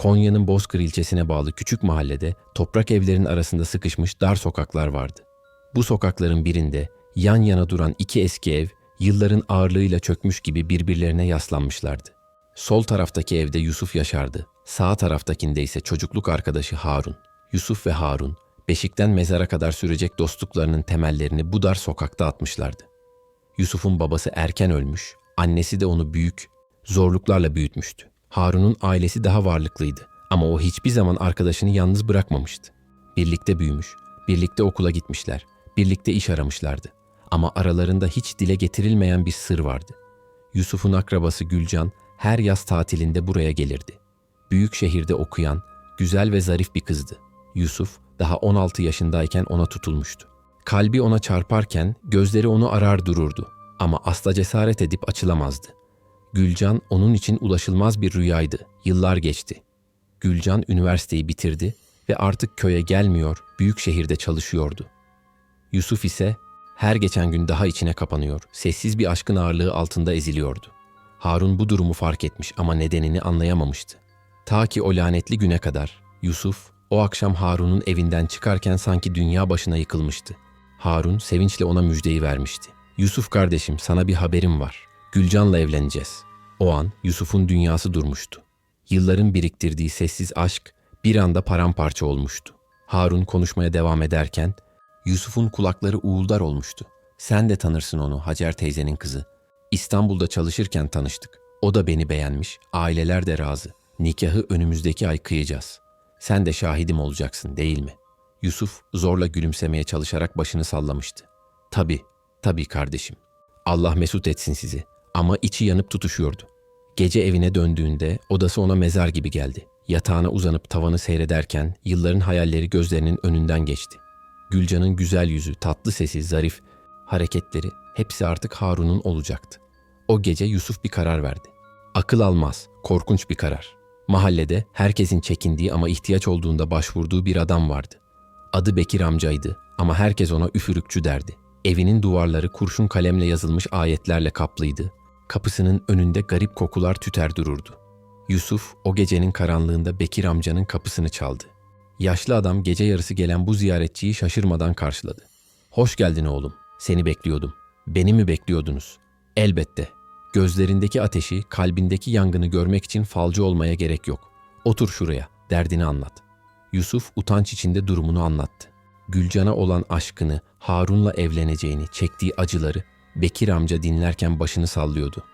Konya'nın Bozkır ilçesine bağlı küçük mahallede toprak evlerin arasında sıkışmış dar sokaklar vardı. Bu sokakların birinde yan yana duran iki eski ev yılların ağırlığıyla çökmüş gibi birbirlerine yaslanmışlardı. Sol taraftaki evde Yusuf yaşardı. Sağ taraftakinde ise çocukluk arkadaşı Harun. Yusuf ve Harun, beşikten mezara kadar sürecek dostluklarının temellerini bu dar sokakta atmışlardı. Yusuf'un babası erken ölmüş, annesi de onu büyük, zorluklarla büyütmüştü. Harun'un ailesi daha varlıklıydı ama o hiçbir zaman arkadaşını yalnız bırakmamıştı. Birlikte büyümüş, birlikte okula gitmişler, birlikte iş aramışlardı. Ama aralarında hiç dile getirilmeyen bir sır vardı. Yusuf'un akrabası Gülcan her yaz tatilinde buraya gelirdi. Büyük şehirde okuyan, güzel ve zarif bir kızdı. Yusuf daha 16 yaşındayken ona tutulmuştu. Kalbi ona çarparken gözleri onu arar dururdu ama asla cesaret edip açılamazdı. Gülcan onun için ulaşılmaz bir rüyaydı. Yıllar geçti. Gülcan üniversiteyi bitirdi ve artık köye gelmiyor, büyük şehirde çalışıyordu. Yusuf ise her geçen gün daha içine kapanıyor, sessiz bir aşkın ağırlığı altında eziliyordu. Harun bu durumu fark etmiş ama nedenini anlayamamıştı. Ta ki o lanetli güne kadar Yusuf o akşam Harun'un evinden çıkarken sanki dünya başına yıkılmıştı. Harun sevinçle ona müjdeyi vermişti. Yusuf kardeşim sana bir haberim var. Gülcan'la evleneceğiz. O an Yusuf'un dünyası durmuştu. Yılların biriktirdiği sessiz aşk bir anda paramparça olmuştu. Harun konuşmaya devam ederken Yusuf'un kulakları uğuldar olmuştu. Sen de tanırsın onu Hacer teyzenin kızı. İstanbul'da çalışırken tanıştık. O da beni beğenmiş, aileler de razı. Nikahı önümüzdeki ay kıyacağız. Sen de şahidim olacaksın değil mi? Yusuf zorla gülümsemeye çalışarak başını sallamıştı. Tabii, tabii kardeşim. Allah mesut etsin sizi. Ama içi yanıp tutuşuyordu. Gece evine döndüğünde odası ona mezar gibi geldi. Yatağına uzanıp tavanı seyrederken yılların hayalleri gözlerinin önünden geçti. Gülcan'ın güzel yüzü, tatlı sesi, zarif hareketleri hepsi artık Harun'un olacaktı. O gece Yusuf bir karar verdi. Akıl almaz, korkunç bir karar. Mahallede herkesin çekindiği ama ihtiyaç olduğunda başvurduğu bir adam vardı. Adı Bekir amcaydı ama herkes ona üfürükçü derdi. Evinin duvarları kurşun kalemle yazılmış ayetlerle kaplıydı. Kapısının önünde garip kokular tüter dururdu. Yusuf o gecenin karanlığında Bekir amcanın kapısını çaldı. Yaşlı adam gece yarısı gelen bu ziyaretçiyi şaşırmadan karşıladı. Hoş geldin oğlum. Seni bekliyordum. Beni mi bekliyordunuz? Elbette. Gözlerindeki ateşi, kalbindeki yangını görmek için falcı olmaya gerek yok. Otur şuraya, derdini anlat. Yusuf utanç içinde durumunu anlattı. Gülcan'a olan aşkını, Harun'la evleneceğini, çektiği acıları Bekir amca dinlerken başını sallıyordu.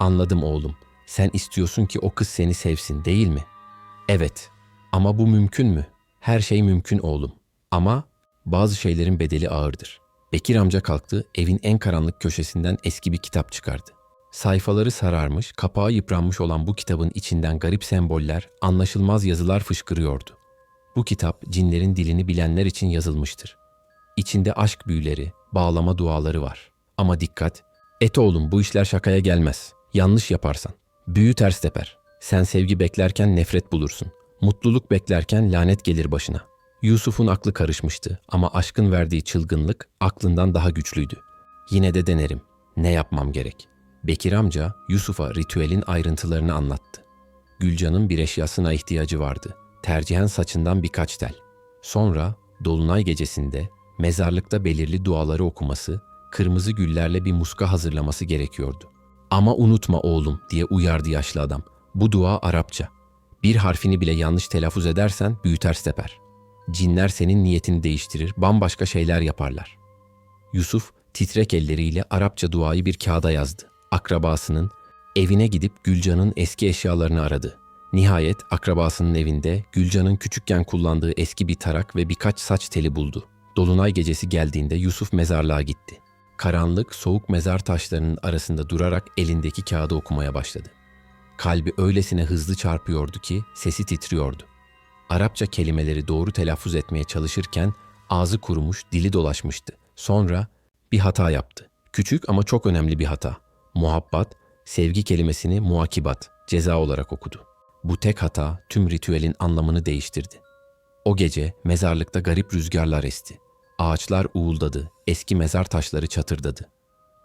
Anladım oğlum. Sen istiyorsun ki o kız seni sevsin, değil mi? Evet. Ama bu mümkün mü? Her şey mümkün oğlum. Ama bazı şeylerin bedeli ağırdır. Bekir amca kalktı, evin en karanlık köşesinden eski bir kitap çıkardı. Sayfaları sararmış, kapağı yıpranmış olan bu kitabın içinden garip semboller, anlaşılmaz yazılar fışkırıyordu. Bu kitap cinlerin dilini bilenler için yazılmıştır. İçinde aşk büyüleri, bağlama duaları var. Ama dikkat, et oğlum bu işler şakaya gelmez. Yanlış yaparsan. Büyü ters teper. Sen sevgi beklerken nefret bulursun. Mutluluk beklerken lanet gelir başına. Yusuf'un aklı karışmıştı ama aşkın verdiği çılgınlık aklından daha güçlüydü. Yine de denerim. Ne yapmam gerek? Bekir amca Yusuf'a ritüelin ayrıntılarını anlattı. Gülcan'ın bir eşyasına ihtiyacı vardı. Tercihen saçından birkaç tel. Sonra dolunay gecesinde mezarlıkta belirli duaları okuması, kırmızı güllerle bir muska hazırlaması gerekiyordu. Ama unutma oğlum diye uyardı yaşlı adam. Bu dua Arapça. Bir harfini bile yanlış telaffuz edersen büyü ters teper. Cinler senin niyetini değiştirir, bambaşka şeyler yaparlar. Yusuf titrek elleriyle Arapça duayı bir kağıda yazdı. Akrabasının evine gidip Gülcan'ın eski eşyalarını aradı. Nihayet akrabasının evinde Gülcan'ın küçükken kullandığı eski bir tarak ve birkaç saç teli buldu. Dolunay gecesi geldiğinde Yusuf mezarlığa gitti. Karanlık, soğuk mezar taşlarının arasında durarak elindeki kağıdı okumaya başladı. Kalbi öylesine hızlı çarpıyordu ki sesi titriyordu. Arapça kelimeleri doğru telaffuz etmeye çalışırken ağzı kurumuş, dili dolaşmıştı. Sonra bir hata yaptı. Küçük ama çok önemli bir hata. Muhabbat, sevgi kelimesini muakibat, ceza olarak okudu. Bu tek hata tüm ritüelin anlamını değiştirdi. O gece mezarlıkta garip rüzgarlar esti. Ağaçlar uğuldadı, eski mezar taşları çatırdadı.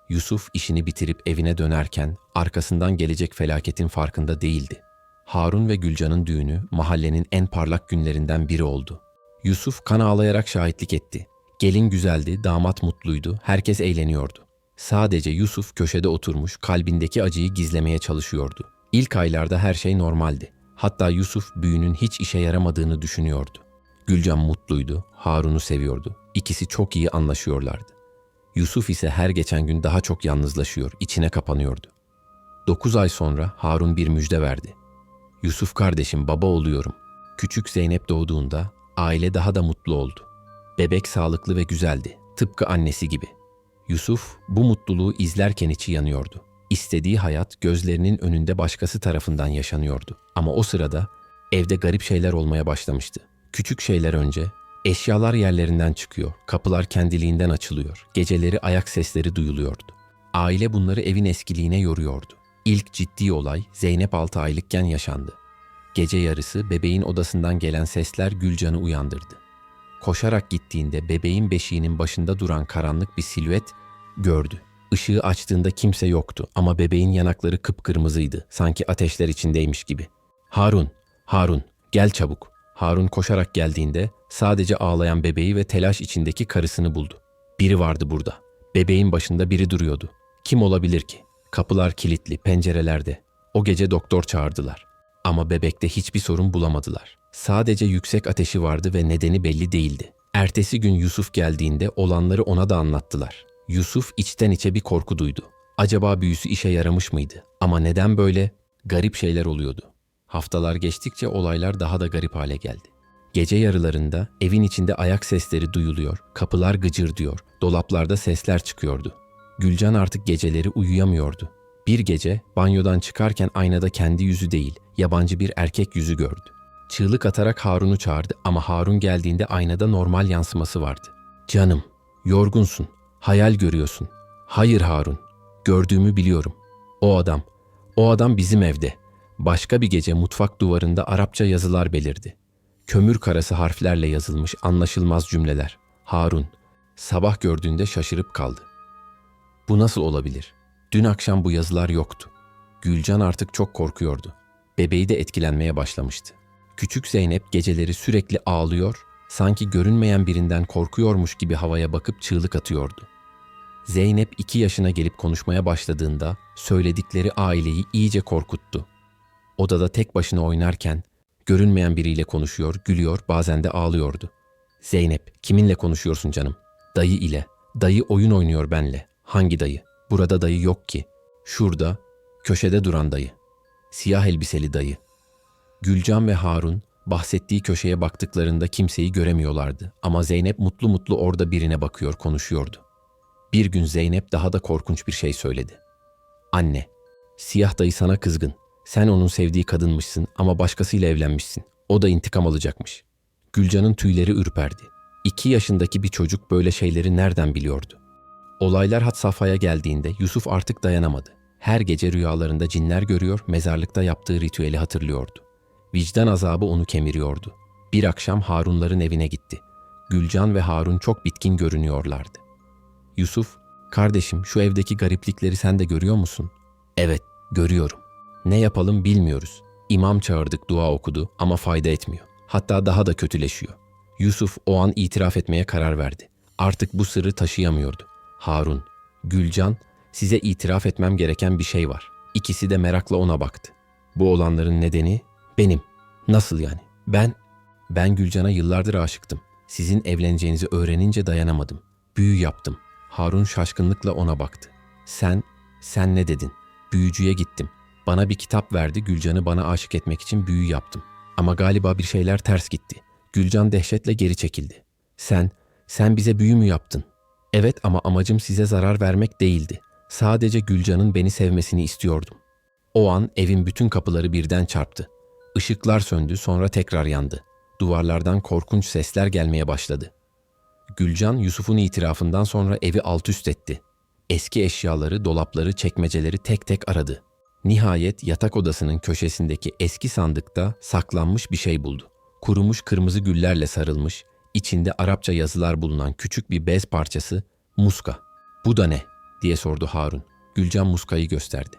Yusuf işini bitirip evine dönerken arkasından gelecek felaketin farkında değildi. Harun ve Gülcan'ın düğünü mahallenin en parlak günlerinden biri oldu. Yusuf kan ağlayarak şahitlik etti. Gelin güzeldi, damat mutluydu, herkes eğleniyordu. Sadece Yusuf köşede oturmuş, kalbindeki acıyı gizlemeye çalışıyordu. İlk aylarda her şey normaldi. Hatta Yusuf büyünün hiç işe yaramadığını düşünüyordu. Gülcan mutluydu, Harun'u seviyordu. İkisi çok iyi anlaşıyorlardı. Yusuf ise her geçen gün daha çok yalnızlaşıyor, içine kapanıyordu. Dokuz ay sonra Harun bir müjde verdi. Yusuf kardeşim baba oluyorum. Küçük Zeynep doğduğunda aile daha da mutlu oldu. Bebek sağlıklı ve güzeldi, tıpkı annesi gibi. Yusuf bu mutluluğu izlerken içi yanıyordu. İstediği hayat gözlerinin önünde başkası tarafından yaşanıyordu. Ama o sırada evde garip şeyler olmaya başlamıştı. Küçük şeyler önce eşyalar yerlerinden çıkıyor, kapılar kendiliğinden açılıyor, geceleri ayak sesleri duyuluyordu. Aile bunları evin eskiliğine yoruyordu. İlk ciddi olay Zeynep 6 aylıkken yaşandı. Gece yarısı bebeğin odasından gelen sesler Gülcan'ı uyandırdı. Koşarak gittiğinde bebeğin beşiğinin başında duran karanlık bir silüet gördü. Işığı açtığında kimse yoktu ama bebeğin yanakları kıpkırmızıydı, sanki ateşler içindeymiş gibi. Harun, Harun, gel çabuk. Harun koşarak geldiğinde sadece ağlayan bebeği ve telaş içindeki karısını buldu. Biri vardı burada. Bebeğin başında biri duruyordu. Kim olabilir ki? Kapılar kilitli, pencerelerde. O gece doktor çağırdılar. Ama bebekte hiçbir sorun bulamadılar. Sadece yüksek ateşi vardı ve nedeni belli değildi. Ertesi gün Yusuf geldiğinde olanları ona da anlattılar. Yusuf içten içe bir korku duydu. Acaba büyüsü işe yaramış mıydı? Ama neden böyle? Garip şeyler oluyordu. Haftalar geçtikçe olaylar daha da garip hale geldi. Gece yarılarında evin içinde ayak sesleri duyuluyor, kapılar gıcır diyor, dolaplarda sesler çıkıyordu. Gülcan artık geceleri uyuyamıyordu. Bir gece banyodan çıkarken aynada kendi yüzü değil, yabancı bir erkek yüzü gördü. Çığlık atarak Harun'u çağırdı ama Harun geldiğinde aynada normal yansıması vardı. Canım, yorgunsun, hayal görüyorsun. Hayır Harun, gördüğümü biliyorum. O adam, o adam bizim evde. Başka bir gece mutfak duvarında Arapça yazılar belirdi. Kömür karası harflerle yazılmış anlaşılmaz cümleler. Harun, sabah gördüğünde şaşırıp kaldı. Bu nasıl olabilir? Dün akşam bu yazılar yoktu. Gülcan artık çok korkuyordu. Bebeği de etkilenmeye başlamıştı. Küçük Zeynep geceleri sürekli ağlıyor, sanki görünmeyen birinden korkuyormuş gibi havaya bakıp çığlık atıyordu. Zeynep iki yaşına gelip konuşmaya başladığında söyledikleri aileyi iyice korkuttu. Odada tek başına oynarken görünmeyen biriyle konuşuyor, gülüyor, bazen de ağlıyordu. Zeynep, kiminle konuşuyorsun canım? Dayı ile. Dayı oyun oynuyor benle. Hangi dayı? Burada dayı yok ki. Şurada, köşede duran dayı. Siyah elbiseli dayı. Gülcan ve Harun bahsettiği köşeye baktıklarında kimseyi göremiyorlardı ama Zeynep mutlu mutlu orada birine bakıyor, konuşuyordu. Bir gün Zeynep daha da korkunç bir şey söyledi. Anne, siyah dayı sana kızgın. Sen onun sevdiği kadınmışsın ama başkasıyla evlenmişsin. O da intikam alacakmış. Gülcan'ın tüyleri ürperdi. İki yaşındaki bir çocuk böyle şeyleri nereden biliyordu? Olaylar had safhaya geldiğinde Yusuf artık dayanamadı. Her gece rüyalarında cinler görüyor, mezarlıkta yaptığı ritüeli hatırlıyordu. Vicdan azabı onu kemiriyordu. Bir akşam Harunların evine gitti. Gülcan ve Harun çok bitkin görünüyorlardı. Yusuf, kardeşim şu evdeki gariplikleri sen de görüyor musun? Evet, görüyorum. Ne yapalım bilmiyoruz. İmam çağırdık dua okudu ama fayda etmiyor. Hatta daha da kötüleşiyor. Yusuf o an itiraf etmeye karar verdi. Artık bu sırrı taşıyamıyordu. Harun, Gülcan, size itiraf etmem gereken bir şey var. İkisi de merakla ona baktı. Bu olanların nedeni benim. Nasıl yani? Ben, ben Gülcan'a yıllardır aşıktım. Sizin evleneceğinizi öğrenince dayanamadım. Büyü yaptım. Harun şaşkınlıkla ona baktı. Sen, sen ne dedin? Büyücüye gittim. Bana bir kitap verdi, Gülcan'ı bana aşık etmek için büyü yaptım. Ama galiba bir şeyler ters gitti. Gülcan dehşetle geri çekildi. Sen, sen bize büyü mü yaptın? Evet ama amacım size zarar vermek değildi. Sadece Gülcan'ın beni sevmesini istiyordum. O an evin bütün kapıları birden çarptı. Işıklar söndü sonra tekrar yandı. Duvarlardan korkunç sesler gelmeye başladı. Gülcan Yusuf'un itirafından sonra evi alt üst etti. Eski eşyaları, dolapları, çekmeceleri tek tek aradı. Nihayet yatak odasının köşesindeki eski sandıkta saklanmış bir şey buldu. Kurumuş kırmızı güllerle sarılmış, içinde Arapça yazılar bulunan küçük bir bez parçası, muska. Bu da ne? diye sordu Harun. Gülcan muskayı gösterdi.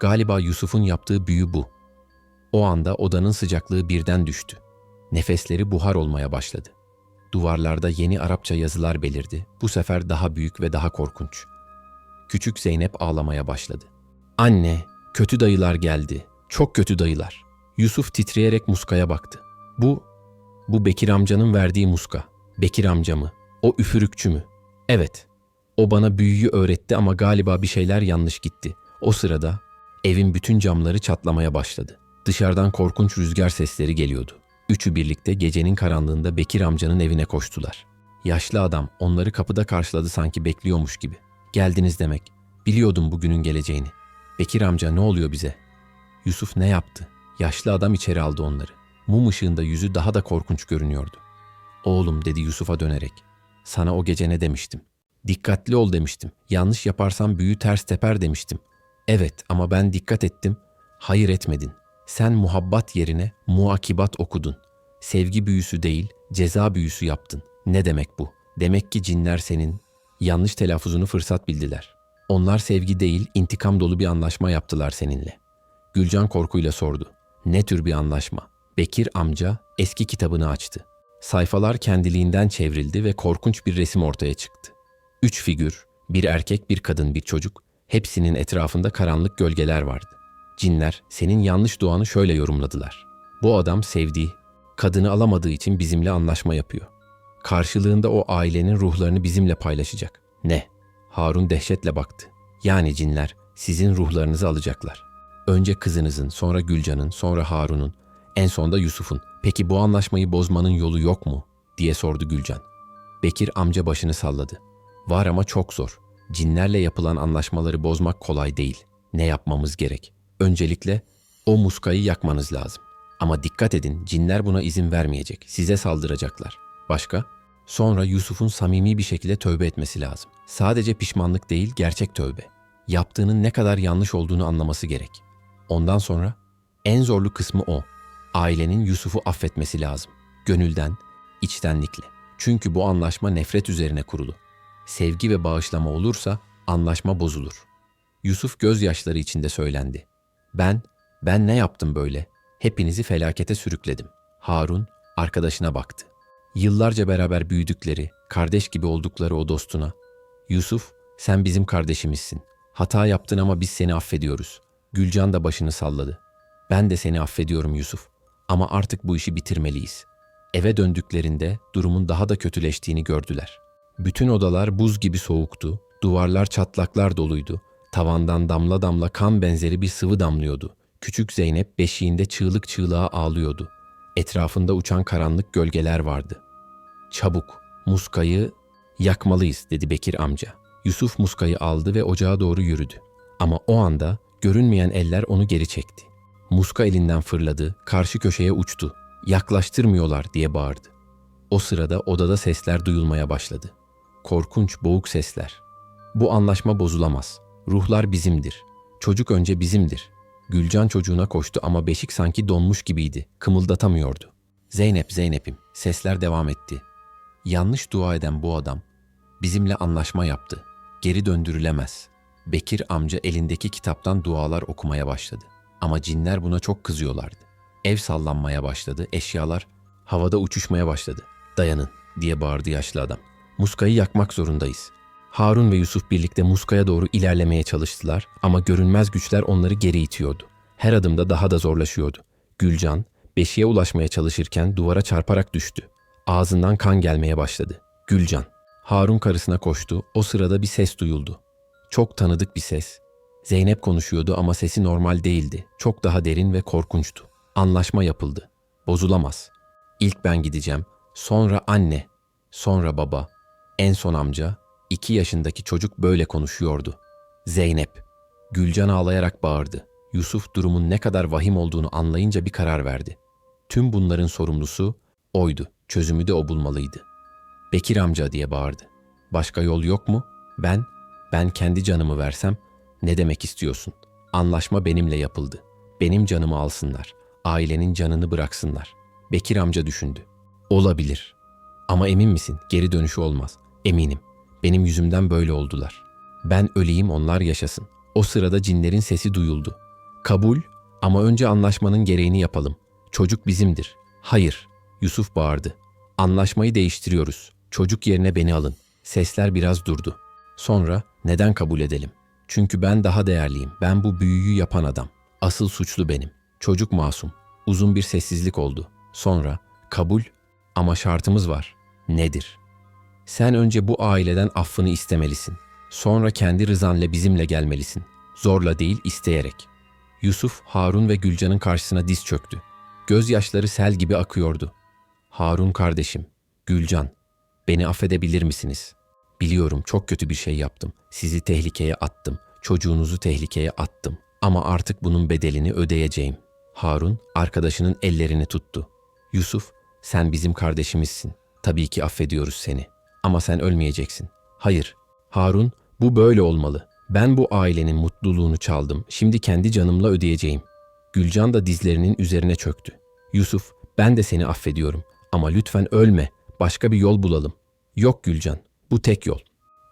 Galiba Yusuf'un yaptığı büyü bu. O anda odanın sıcaklığı birden düştü. Nefesleri buhar olmaya başladı. Duvarlarda yeni Arapça yazılar belirdi. Bu sefer daha büyük ve daha korkunç. Küçük Zeynep ağlamaya başladı. Anne, kötü dayılar geldi. Çok kötü dayılar. Yusuf titreyerek muskaya baktı. Bu, bu Bekir amcanın verdiği muska. Bekir amca mı? O üfürükçü mü? Evet. O bana büyüyü öğretti ama galiba bir şeyler yanlış gitti. O sırada evin bütün camları çatlamaya başladı. Dışarıdan korkunç rüzgar sesleri geliyordu. Üçü birlikte gecenin karanlığında Bekir amcanın evine koştular. Yaşlı adam onları kapıda karşıladı sanki bekliyormuş gibi. Geldiniz demek. Biliyordum bugünün geleceğini. Bekir amca ne oluyor bize? Yusuf ne yaptı? Yaşlı adam içeri aldı onları. Mum ışığında yüzü daha da korkunç görünüyordu. Oğlum dedi Yusuf'a dönerek. Sana o gece ne demiştim? Dikkatli ol demiştim. Yanlış yaparsan büyü ters teper demiştim. Evet ama ben dikkat ettim. Hayır etmedin. Sen muhabbat yerine muakibat okudun. Sevgi büyüsü değil, ceza büyüsü yaptın. Ne demek bu? Demek ki cinler senin yanlış telaffuzunu fırsat bildiler. Onlar sevgi değil, intikam dolu bir anlaşma yaptılar seninle. Gülcan korkuyla sordu. Ne tür bir anlaşma? Bekir amca eski kitabını açtı. Sayfalar kendiliğinden çevrildi ve korkunç bir resim ortaya çıktı. Üç figür, bir erkek, bir kadın, bir çocuk, hepsinin etrafında karanlık gölgeler vardı. Cinler senin yanlış duanı şöyle yorumladılar. Bu adam sevdiği, kadını alamadığı için bizimle anlaşma yapıyor. Karşılığında o ailenin ruhlarını bizimle paylaşacak. Ne? Harun dehşetle baktı. Yani cinler sizin ruhlarınızı alacaklar. Önce kızınızın, sonra Gülcan'ın, sonra Harun'un, en son da Yusuf'un. Peki bu anlaşmayı bozmanın yolu yok mu? diye sordu Gülcan. Bekir amca başını salladı. Var ama çok zor. Cinlerle yapılan anlaşmaları bozmak kolay değil. Ne yapmamız gerek? Öncelikle o muskayı yakmanız lazım. Ama dikkat edin cinler buna izin vermeyecek. Size saldıracaklar. Başka? Sonra Yusuf'un samimi bir şekilde tövbe etmesi lazım. Sadece pişmanlık değil, gerçek tövbe. Yaptığının ne kadar yanlış olduğunu anlaması gerek. Ondan sonra en zorlu kısmı o. Ailenin Yusuf'u affetmesi lazım. Gönülden, içtenlikle. Çünkü bu anlaşma nefret üzerine kurulu. Sevgi ve bağışlama olursa anlaşma bozulur. Yusuf gözyaşları içinde söylendi. Ben, ben ne yaptım böyle? Hepinizi felakete sürükledim. Harun arkadaşına baktı. Yıllarca beraber büyüdükleri, kardeş gibi oldukları o dostuna. Yusuf, sen bizim kardeşimizsin. Hata yaptın ama biz seni affediyoruz. Gülcan da başını salladı. Ben de seni affediyorum Yusuf. Ama artık bu işi bitirmeliyiz. Eve döndüklerinde durumun daha da kötüleştiğini gördüler. Bütün odalar buz gibi soğuktu, duvarlar çatlaklar doluydu. Tavandan damla damla kan benzeri bir sıvı damlıyordu. Küçük Zeynep beşiğinde çığlık çığlığa ağlıyordu. Etrafında uçan karanlık gölgeler vardı. Çabuk, muskayı yakmalıyız dedi Bekir amca. Yusuf muskayı aldı ve ocağa doğru yürüdü. Ama o anda görünmeyen eller onu geri çekti. Muska elinden fırladı, karşı köşeye uçtu. Yaklaştırmıyorlar diye bağırdı. O sırada odada sesler duyulmaya başladı. Korkunç, boğuk sesler. Bu anlaşma bozulamaz. Ruhlar bizimdir. Çocuk önce bizimdir. Gülcan çocuğuna koştu ama beşik sanki donmuş gibiydi. Kımıldatamıyordu. Zeynep, Zeynep'im. Sesler devam etti. Yanlış dua eden bu adam bizimle anlaşma yaptı. Geri döndürülemez. Bekir amca elindeki kitaptan dualar okumaya başladı. Ama cinler buna çok kızıyorlardı. Ev sallanmaya başladı, eşyalar havada uçuşmaya başladı. Dayanın diye bağırdı yaşlı adam. Muskayı yakmak zorundayız. Harun ve Yusuf birlikte Muska'ya doğru ilerlemeye çalıştılar ama görünmez güçler onları geri itiyordu. Her adımda daha da zorlaşıyordu. Gülcan, beşiğe ulaşmaya çalışırken duvara çarparak düştü. Ağzından kan gelmeye başladı. Gülcan. Harun karısına koştu. O sırada bir ses duyuldu. Çok tanıdık bir ses. Zeynep konuşuyordu ama sesi normal değildi. Çok daha derin ve korkunçtu. Anlaşma yapıldı. Bozulamaz. İlk ben gideceğim. Sonra anne. Sonra baba. En son amca. İki yaşındaki çocuk böyle konuşuyordu. Zeynep. Gülcan ağlayarak bağırdı. Yusuf durumun ne kadar vahim olduğunu anlayınca bir karar verdi. Tüm bunların sorumlusu oydu. Çözümü de o bulmalıydı. Bekir amca diye bağırdı. Başka yol yok mu? Ben, ben kendi canımı versem ne demek istiyorsun? Anlaşma benimle yapıldı. Benim canımı alsınlar. Ailenin canını bıraksınlar. Bekir amca düşündü. Olabilir. Ama emin misin? Geri dönüşü olmaz. Eminim. Benim yüzümden böyle oldular. Ben öleyim onlar yaşasın. O sırada cinlerin sesi duyuldu. Kabul Ama önce anlaşmanın gereğini yapalım. Çocuk bizimdir. Hayır, Yusuf bağırdı. Anlaşmayı değiştiriyoruz. Çocuk yerine beni alın. Sesler biraz durdu. Sonra neden kabul edelim? Çünkü ben daha değerliyim. Ben bu büyüyü yapan adam. Asıl suçlu benim. Çocuk masum. Uzun bir sessizlik oldu. Sonra kabul ama şartımız var. Nedir? Sen önce bu aileden affını istemelisin. Sonra kendi rızanla bizimle gelmelisin. Zorla değil, isteyerek. Yusuf, Harun ve Gülcan'ın karşısına diz çöktü. Gözyaşları sel gibi akıyordu. Harun kardeşim, Gülcan, beni affedebilir misiniz? Biliyorum çok kötü bir şey yaptım. Sizi tehlikeye attım. Çocuğunuzu tehlikeye attım. Ama artık bunun bedelini ödeyeceğim. Harun arkadaşının ellerini tuttu. Yusuf, sen bizim kardeşimizsin. Tabii ki affediyoruz seni. Ama sen ölmeyeceksin. Hayır. Harun, bu böyle olmalı. Ben bu ailenin mutluluğunu çaldım. Şimdi kendi canımla ödeyeceğim. Gülcan da dizlerinin üzerine çöktü. Yusuf, ben de seni affediyorum. Ama lütfen ölme. Başka bir yol bulalım. Yok Gülcan, bu tek yol.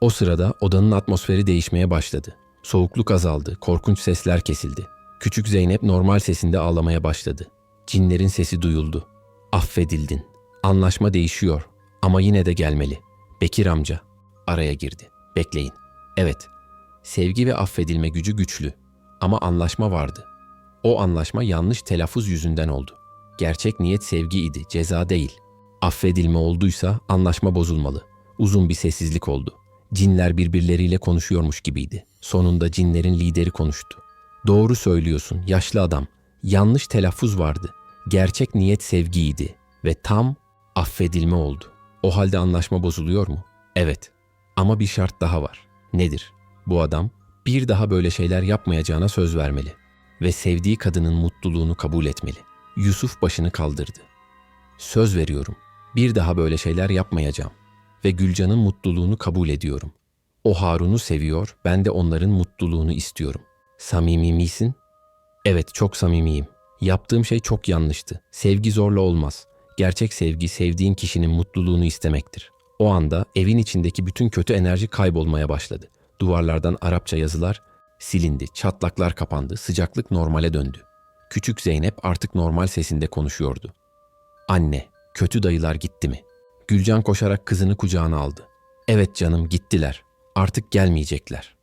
O sırada odanın atmosferi değişmeye başladı. Soğukluk azaldı, korkunç sesler kesildi. Küçük Zeynep normal sesinde ağlamaya başladı. Cinlerin sesi duyuldu. Affedildin. Anlaşma değişiyor ama yine de gelmeli. Bekir amca araya girdi. Bekleyin. Evet. Sevgi ve affedilme gücü güçlü ama anlaşma vardı. O anlaşma yanlış telaffuz yüzünden oldu. Gerçek niyet sevgiydi, ceza değil. Affedilme olduysa anlaşma bozulmalı. Uzun bir sessizlik oldu. Cinler birbirleriyle konuşuyormuş gibiydi. Sonunda cinlerin lideri konuştu. Doğru söylüyorsun yaşlı adam. Yanlış telaffuz vardı. Gerçek niyet sevgiydi ve tam affedilme oldu. O halde anlaşma bozuluyor mu? Evet. Ama bir şart daha var. Nedir? Bu adam bir daha böyle şeyler yapmayacağına söz vermeli ve sevdiği kadının mutluluğunu kabul etmeli. Yusuf başını kaldırdı. Söz veriyorum. Bir daha böyle şeyler yapmayacağım ve Gülcan'ın mutluluğunu kabul ediyorum. O Harun'u seviyor, ben de onların mutluluğunu istiyorum. Samimi misin? Evet, çok samimiyim. Yaptığım şey çok yanlıştı. Sevgi zorla olmaz. Gerçek sevgi sevdiğin kişinin mutluluğunu istemektir. O anda evin içindeki bütün kötü enerji kaybolmaya başladı. Duvarlardan Arapça yazılar silindi, çatlaklar kapandı, sıcaklık normale döndü. Küçük Zeynep artık normal sesinde konuşuyordu. Anne, kötü dayılar gitti mi? Gülcan koşarak kızını kucağına aldı. Evet canım gittiler. Artık gelmeyecekler.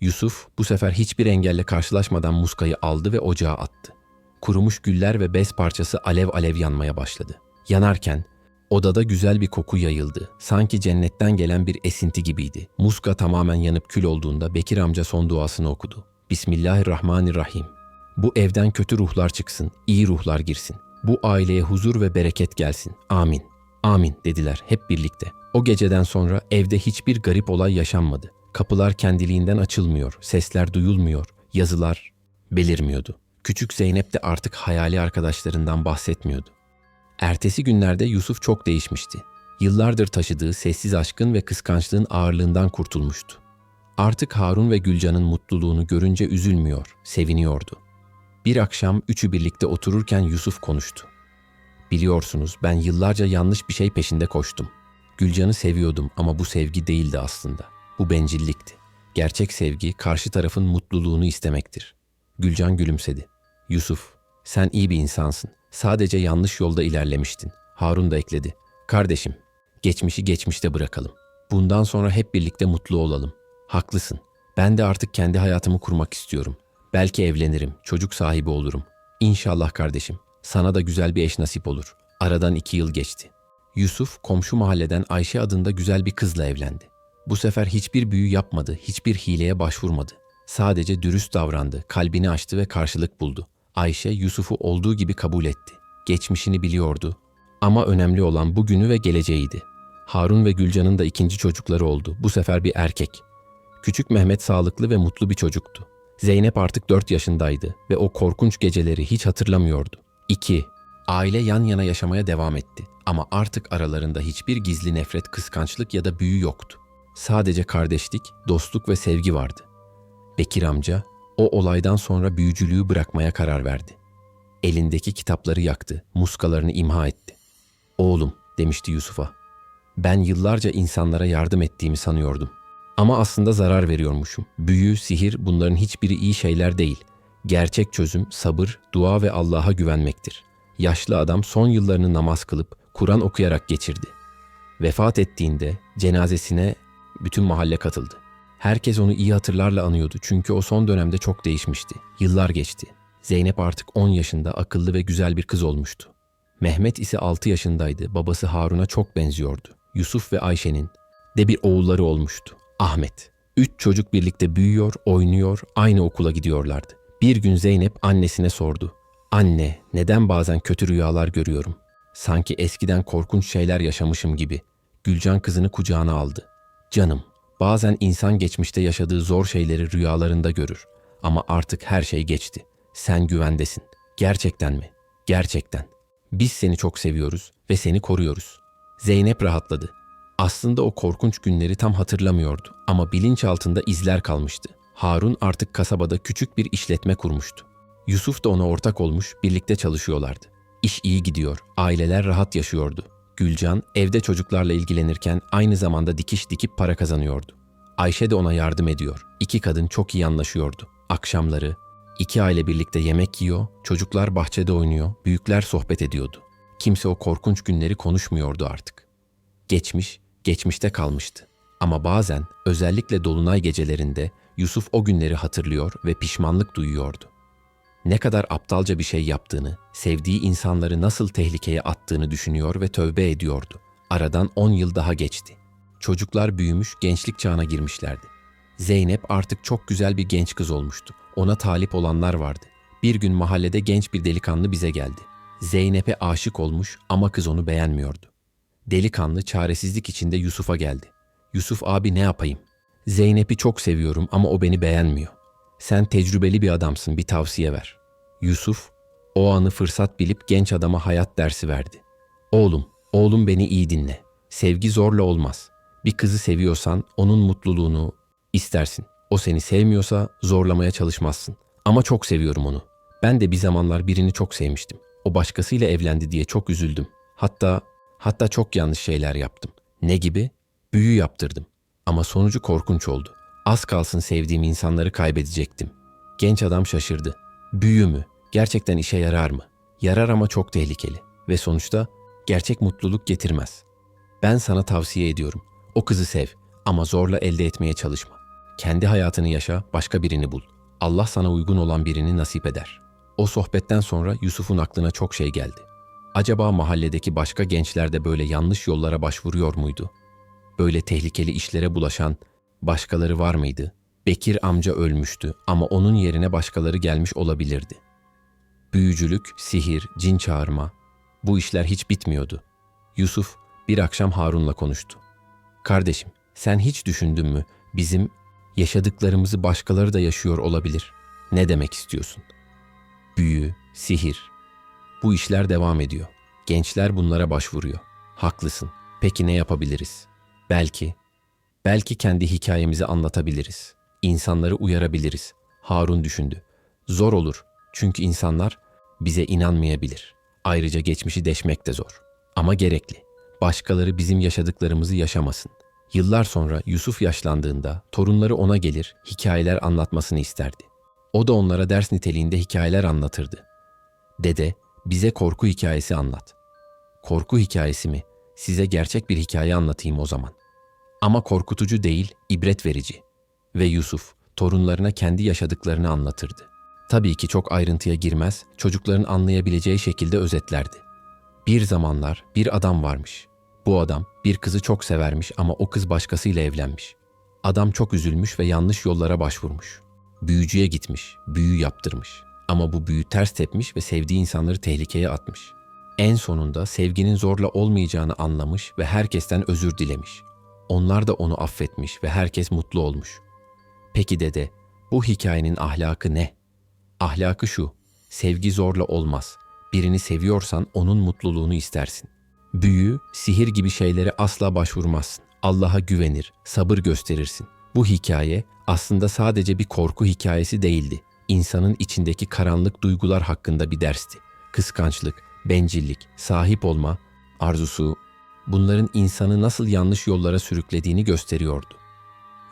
Yusuf bu sefer hiçbir engelle karşılaşmadan muskayı aldı ve ocağa attı. Kurumuş güller ve bez parçası alev alev yanmaya başladı. Yanarken odada güzel bir koku yayıldı. Sanki cennetten gelen bir esinti gibiydi. Muska tamamen yanıp kül olduğunda Bekir amca son duasını okudu. Bismillahirrahmanirrahim. Bu evden kötü ruhlar çıksın, iyi ruhlar girsin. Bu aileye huzur ve bereket gelsin. Amin. Amin dediler hep birlikte. O geceden sonra evde hiçbir garip olay yaşanmadı. Kapılar kendiliğinden açılmıyor, sesler duyulmuyor, yazılar belirmiyordu. Küçük Zeynep de artık hayali arkadaşlarından bahsetmiyordu. Ertesi günlerde Yusuf çok değişmişti. Yıllardır taşıdığı sessiz aşkın ve kıskançlığın ağırlığından kurtulmuştu. Artık Harun ve Gülcan'ın mutluluğunu görünce üzülmüyor, seviniyordu. Bir akşam üçü birlikte otururken Yusuf konuştu. Biliyorsunuz ben yıllarca yanlış bir şey peşinde koştum. Gülcan'ı seviyordum ama bu sevgi değildi aslında. Bu bencillikti. Gerçek sevgi karşı tarafın mutluluğunu istemektir. Gülcan gülümsedi. Yusuf, sen iyi bir insansın. Sadece yanlış yolda ilerlemiştin. Harun da ekledi. Kardeşim, geçmişi geçmişte bırakalım. Bundan sonra hep birlikte mutlu olalım. Haklısın. Ben de artık kendi hayatımı kurmak istiyorum. Belki evlenirim, çocuk sahibi olurum. İnşallah kardeşim. Sana da güzel bir eş nasip olur. Aradan iki yıl geçti. Yusuf komşu mahalleden Ayşe adında güzel bir kızla evlendi. Bu sefer hiçbir büyü yapmadı, hiçbir hileye başvurmadı. Sadece dürüst davrandı, kalbini açtı ve karşılık buldu. Ayşe Yusuf'u olduğu gibi kabul etti. Geçmişini biliyordu ama önemli olan bugünü ve geleceğiydi. Harun ve Gülcan'ın da ikinci çocukları oldu. Bu sefer bir erkek. Küçük Mehmet sağlıklı ve mutlu bir çocuktu. Zeynep artık 4 yaşındaydı ve o korkunç geceleri hiç hatırlamıyordu. 2. Aile yan yana yaşamaya devam etti ama artık aralarında hiçbir gizli nefret, kıskançlık ya da büyü yoktu. Sadece kardeşlik, dostluk ve sevgi vardı. Bekir amca o olaydan sonra büyücülüğü bırakmaya karar verdi. Elindeki kitapları yaktı, muskalarını imha etti. Oğlum demişti Yusuf'a. Ben yıllarca insanlara yardım ettiğimi sanıyordum. Ama aslında zarar veriyormuşum. Büyü, sihir bunların hiçbiri iyi şeyler değil. Gerçek çözüm sabır, dua ve Allah'a güvenmektir. Yaşlı adam son yıllarını namaz kılıp Kur'an okuyarak geçirdi. Vefat ettiğinde cenazesine bütün mahalle katıldı. Herkes onu iyi hatırlarla anıyordu çünkü o son dönemde çok değişmişti. Yıllar geçti. Zeynep artık 10 yaşında akıllı ve güzel bir kız olmuştu. Mehmet ise 6 yaşındaydı. Babası Harun'a çok benziyordu. Yusuf ve Ayşe'nin de bir oğulları olmuştu. Ahmet. Üç çocuk birlikte büyüyor, oynuyor, aynı okula gidiyorlardı. Bir gün Zeynep annesine sordu. Anne, neden bazen kötü rüyalar görüyorum? Sanki eskiden korkunç şeyler yaşamışım gibi. Gülcan kızını kucağına aldı. Canım, bazen insan geçmişte yaşadığı zor şeyleri rüyalarında görür. Ama artık her şey geçti. Sen güvendesin. Gerçekten mi? Gerçekten. Biz seni çok seviyoruz ve seni koruyoruz. Zeynep rahatladı. Aslında o korkunç günleri tam hatırlamıyordu ama bilinçaltında izler kalmıştı. Harun artık kasabada küçük bir işletme kurmuştu. Yusuf da ona ortak olmuş, birlikte çalışıyorlardı. İş iyi gidiyor, aileler rahat yaşıyordu. Gülcan evde çocuklarla ilgilenirken aynı zamanda dikiş dikip para kazanıyordu. Ayşe de ona yardım ediyor. İki kadın çok iyi anlaşıyordu. Akşamları iki aile birlikte yemek yiyor, çocuklar bahçede oynuyor, büyükler sohbet ediyordu. Kimse o korkunç günleri konuşmuyordu artık. Geçmiş, geçmişte kalmıştı. Ama bazen, özellikle dolunay gecelerinde Yusuf o günleri hatırlıyor ve pişmanlık duyuyordu. Ne kadar aptalca bir şey yaptığını, sevdiği insanları nasıl tehlikeye attığını düşünüyor ve tövbe ediyordu. Aradan 10 yıl daha geçti. Çocuklar büyümüş, gençlik çağına girmişlerdi. Zeynep artık çok güzel bir genç kız olmuştu. Ona talip olanlar vardı. Bir gün mahallede genç bir delikanlı bize geldi. Zeynep'e aşık olmuş ama kız onu beğenmiyordu. Delikanlı çaresizlik içinde Yusuf'a geldi. Yusuf abi ne yapayım? Zeynep'i çok seviyorum ama o beni beğenmiyor. Sen tecrübeli bir adamsın bir tavsiye ver. Yusuf o anı fırsat bilip genç adama hayat dersi verdi. Oğlum, oğlum beni iyi dinle. Sevgi zorla olmaz. Bir kızı seviyorsan onun mutluluğunu istersin. O seni sevmiyorsa zorlamaya çalışmazsın. Ama çok seviyorum onu. Ben de bir zamanlar birini çok sevmiştim. O başkasıyla evlendi diye çok üzüldüm. Hatta hatta çok yanlış şeyler yaptım. Ne gibi? Büyü yaptırdım. Ama sonucu korkunç oldu. Az kalsın sevdiğim insanları kaybedecektim. Genç adam şaşırdı. Büyü mü? Gerçekten işe yarar mı? Yarar ama çok tehlikeli. Ve sonuçta gerçek mutluluk getirmez. Ben sana tavsiye ediyorum. O kızı sev ama zorla elde etmeye çalışma. Kendi hayatını yaşa, başka birini bul. Allah sana uygun olan birini nasip eder. O sohbetten sonra Yusuf'un aklına çok şey geldi. Acaba mahalledeki başka gençler de böyle yanlış yollara başvuruyor muydu? Böyle tehlikeli işlere bulaşan başkaları var mıydı? Bekir amca ölmüştü ama onun yerine başkaları gelmiş olabilirdi. Büyücülük, sihir, cin çağırma bu işler hiç bitmiyordu. Yusuf bir akşam Harun'la konuştu. Kardeşim, sen hiç düşündün mü bizim yaşadıklarımızı başkaları da yaşıyor olabilir. Ne demek istiyorsun? Büyü, sihir. Bu işler devam ediyor. Gençler bunlara başvuruyor. Haklısın. Peki ne yapabiliriz? Belki, belki kendi hikayemizi anlatabiliriz. İnsanları uyarabiliriz. Harun düşündü. Zor olur çünkü insanlar bize inanmayabilir. Ayrıca geçmişi deşmek de zor. Ama gerekli. Başkaları bizim yaşadıklarımızı yaşamasın. Yıllar sonra Yusuf yaşlandığında torunları ona gelir, hikayeler anlatmasını isterdi. O da onlara ders niteliğinde hikayeler anlatırdı. Dede, bize korku hikayesi anlat. Korku hikayesi mi? Size gerçek bir hikaye anlatayım o zaman. Ama korkutucu değil, ibret verici. Ve Yusuf torunlarına kendi yaşadıklarını anlatırdı. Tabii ki çok ayrıntıya girmez, çocukların anlayabileceği şekilde özetlerdi. Bir zamanlar bir adam varmış. Bu adam bir kızı çok severmiş ama o kız başkasıyla evlenmiş. Adam çok üzülmüş ve yanlış yollara başvurmuş. Büyücüye gitmiş, büyü yaptırmış. Ama bu büyü ters tepmiş ve sevdiği insanları tehlikeye atmış. En sonunda sevginin zorla olmayacağını anlamış ve herkesten özür dilemiş. Onlar da onu affetmiş ve herkes mutlu olmuş. Peki dede, bu hikayenin ahlakı ne? Ahlakı şu, sevgi zorla olmaz. Birini seviyorsan onun mutluluğunu istersin. Büyü, sihir gibi şeylere asla başvurmazsın. Allah'a güvenir, sabır gösterirsin. Bu hikaye aslında sadece bir korku hikayesi değildi. İnsanın içindeki karanlık duygular hakkında bir dersti. Kıskançlık, bencillik, sahip olma, arzusu, bunların insanı nasıl yanlış yollara sürüklediğini gösteriyordu.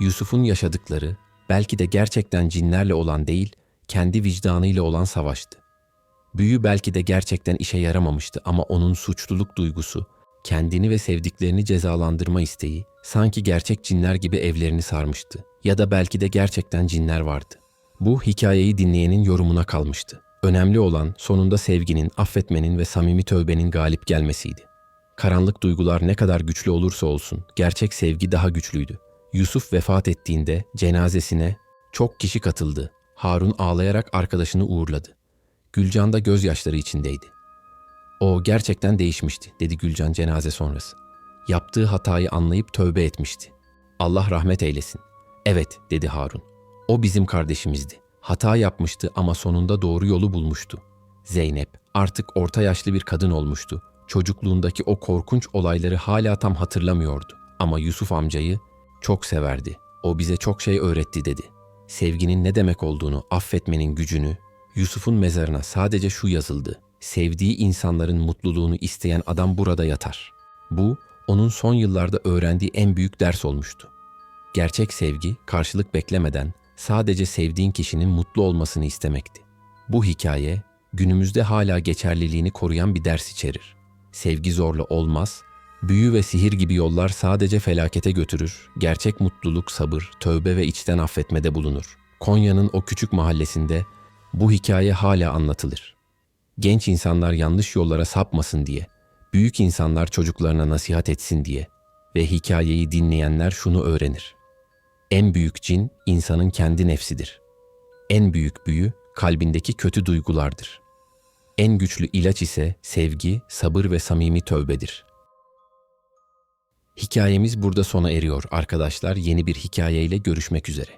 Yusuf'un yaşadıkları belki de gerçekten cinlerle olan değil, kendi vicdanıyla olan savaştı. Büyü belki de gerçekten işe yaramamıştı ama onun suçluluk duygusu, kendini ve sevdiklerini cezalandırma isteği sanki gerçek cinler gibi evlerini sarmıştı. Ya da belki de gerçekten cinler vardı. Bu hikayeyi dinleyenin yorumuna kalmıştı. Önemli olan sonunda sevginin, affetmenin ve samimi tövbenin galip gelmesiydi. Karanlık duygular ne kadar güçlü olursa olsun gerçek sevgi daha güçlüydü. Yusuf vefat ettiğinde cenazesine çok kişi katıldı. Harun ağlayarak arkadaşını uğurladı. Gülcan da gözyaşları içindeydi. O gerçekten değişmişti, dedi Gülcan cenaze sonrası. Yaptığı hatayı anlayıp tövbe etmişti. Allah rahmet eylesin. Evet, dedi Harun. O bizim kardeşimizdi. Hata yapmıştı ama sonunda doğru yolu bulmuştu. Zeynep artık orta yaşlı bir kadın olmuştu. Çocukluğundaki o korkunç olayları hala tam hatırlamıyordu. Ama Yusuf amcayı çok severdi. O bize çok şey öğretti dedi. Sevginin ne demek olduğunu, affetmenin gücünü, Yusuf'un mezarına sadece şu yazıldı. Sevdiği insanların mutluluğunu isteyen adam burada yatar. Bu, onun son yıllarda öğrendiği en büyük ders olmuştu. Gerçek sevgi, karşılık beklemeden sadece sevdiğin kişinin mutlu olmasını istemekti. Bu hikaye, günümüzde hala geçerliliğini koruyan bir ders içerir. Sevgi zorla olmaz, büyü ve sihir gibi yollar sadece felakete götürür, gerçek mutluluk sabır, tövbe ve içten affetmede bulunur. Konya'nın o küçük mahallesinde bu hikaye hala anlatılır. Genç insanlar yanlış yollara sapmasın diye, büyük insanlar çocuklarına nasihat etsin diye ve hikayeyi dinleyenler şunu öğrenir. En büyük cin insanın kendi nefsidir. En büyük büyü kalbindeki kötü duygulardır. En güçlü ilaç ise sevgi, sabır ve samimi tövbedir. Hikayemiz burada sona eriyor arkadaşlar. Yeni bir hikayeyle görüşmek üzere.